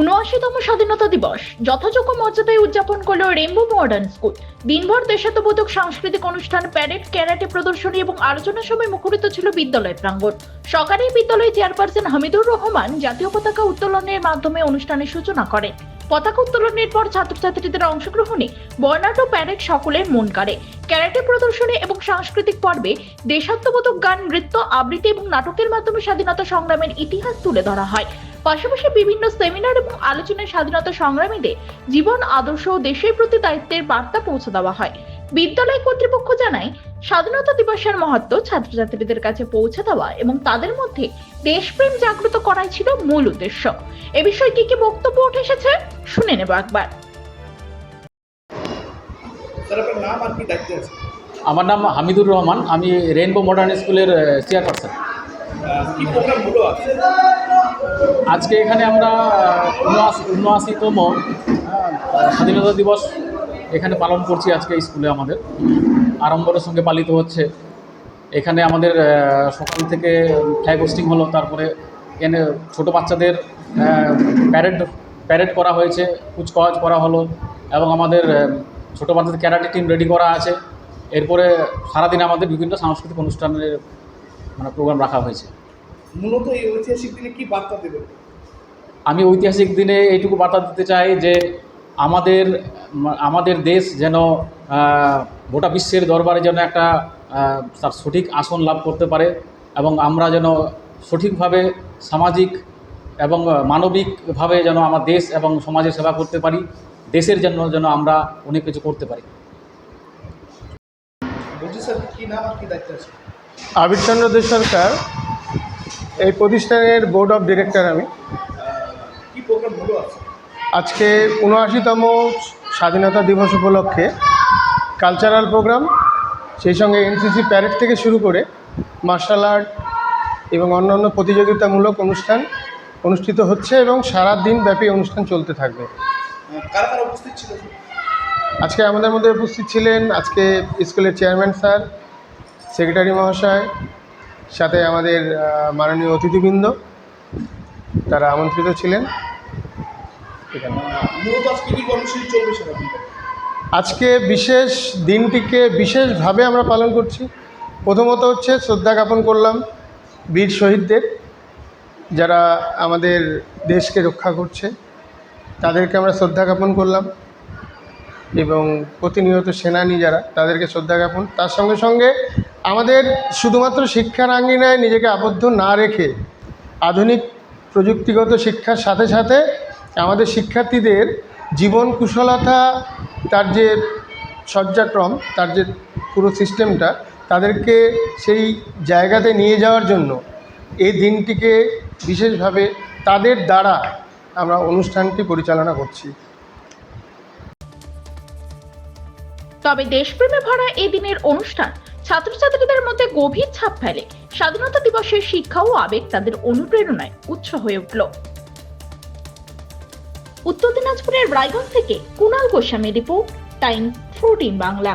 উনআশিতম স্বাধীনতা দিবস, যথাযোগ্য মর্যাদায় উদযাপন করল রেমবো মডার্ন স্কুল দিনভর দেশাত্মবোধক সাংস্কৃতিক অনুষ্ঠান প্যারেড ক্যারাটে প্রদর্শনী এবং আলোচনা সময় মুখরিত ছিল বিদ্যালয় প্রাঙ্গণ। সকালে বিদ্যালয় চেয়ারপারসন হামিদুর রহমান জাতীয় পতাকা উত্তোলনের মাধ্যমে অনুষ্ঠানের সূচনা করেন। পতাকা উত্তোলনের পর ছাত্রছাত্রীদের অংশগ্রহণে বর্ণাঢ্য প্যারেড সকলের মন কাড়ে। ক্যারাটে প্রদর্শনী এবং সাংস্কৃতিক পর্বে দেশাত্মবোধক গান, নৃত্য, আবৃত্তি এবং নাটকের মাধ্যমে স্বাধীনতা সংগ্রামের ইতিহাস তুলে ধরা হয়। পাশাপাশি বিভিন্ন সেমিনার এবং আলোচনায় স্বাধীনতা সংগ্রামীদের জীবন আদর্শ ও দেশের প্রতি দায়িত্বের বার্তা পৌঁছে দেওয়া হয়। বিদ্যালয় কর্তৃপক্ষ জানায় স্বাধীনতা দিবসের মহত্ব ছাত্রছাত্রীদের কাছে পৌঁছে দেওয়া এবং তাদের মধ্যে দেশপ্রেম জাগ্রত করাই ছিল মূল উদ্দেশ্য। এ বিষয়ে কি কি বক্তব্য উঠে এসেছে শুনে নেব একবার। আমার নাম হামিদুর রহমান আমি রেইনবো মডার্ন স্কুলের চেয়ারপারসন আজকে এখানে আমরা উনআশি, উনআশিতম স্বাধীনতা দিবস এখানে পালন করছি আজকে স্কুলে আমাদের। আড়ম্বরের সঙ্গে পালিত হচ্ছে। এখানে আমাদের সকাল থেকে ফ্ল্যাগ হোস্টিং হলো, তারপরে এখানে ছোটো বাচ্চাদের প্যারেড প্যারেড করা হয়েছে, কুচকাওয়াজ করা হলো এবং আমাদের ছোটো বাচ্চাদের ক্যারাটে টিম রেডি করা আছে। এরপরে সারাদিন আমাদের বিভিন্ন সাংস্কৃতিক অনুষ্ঠানের মানে প্রোগ্রাম রাখা হয়েছে। মূলত এই ঐতিহাসিক দিনে কি বার্তা দেবেন? আমি ঐতিহাসিক দিনে এইটুকু বার্তা দিতে চাই যে আমাদের আমাদের দেশ যেন গোটা বিশ্বের দরবারে যেন একটা তার সঠিক আসন লাভ করতে পারে এবং আমরা যেন সঠিকভাবে সামাজিক এবং মানবিকভাবে যেন আমার দেশ এবং সমাজের সেবা করতে পারি দেশের জন্য যেন আমরা অনেক কিছু করতে পারি। বলছি স্যার কি নাম আর কি দায়িত্বে আছে? আবিরচন্দ্র দে সরকার এই প্রতিষ্ঠানের বোর্ড অফ ডিরেক্টর আমি। আজকে? উনআশিতম স্বাধীনতা দিবস উপলক্ষে কালচারাল প্রোগ্রাম সেই সঙ্গে এনসিসি প্যারেড থেকে শুরু করে মার্শাল আর্ট এবং অন্যান্য প্রতিযোগিতামূলক অনুষ্ঠান অনুষ্ঠিত হচ্ছে এবং সারা দিন ব্যাপী অনুষ্ঠান চলতে থাকবে। ছিল? আজকে আমাদের মধ্যে উপস্থিত ছিলেন আজকে স্কুলের চেয়ারম্যান স্যার সেক্রেটারি মহাশয় সাথে আমাদের মাননীয় অতিথিবৃন্দ তারা আমন্ত্রিত ছিলেন। আজকে বিশেষ দিনটিকে বিশেষভাবে আমরা পালন করছি। প্রথমত হচ্ছে শ্রদ্ধা জ্ঞাপন করলাম বীর শহীদদের যারা আমাদের দেশকে রক্ষা করছে। তাদেরকে আমরা শ্রদ্ধা জ্ঞাপন করলাম এবং প্রতিনিয়ত সেনানি যারা তাদেরকে শ্রদ্ধা জ্ঞাপন। তার সঙ্গে সঙ্গে আমাদের শুধুমাত্র শিক্ষার আঙ্গিনায় নিজেকে আবদ্ধ না রেখে আধুনিক প্রযুক্তিগত শিক্ষার সাথে সাথে আমাদের শিক্ষার্থীদের জীবন কুশলতা, তার যে সজ্জাক্রম, তার যে পুরো সিস্টেমটা, তাদেরকে সেই জায়গাতে নিয়ে যাওয়ার জন্য এই দিনটিকে বিশেষভাবে তাদের দ্বারা আমরা অনুষ্ঠানটি পরিচালনা করছি। তবে দেশপ্রেমে ভরা এই দিনের অনুষ্ঠান ছাত্রছাত্রীদের মধ্যে গভীর ছাপ ফেলে। স্বাধীনতা দিবসের শিক্ষা ও আবেগ তাদের অনুপ্রেরণায় উৎস হয়ে উঠল। উত্তর দিনাজপুরের রায়গঞ্জ থেকে Kunal Goswami report, time fourteen Bangla.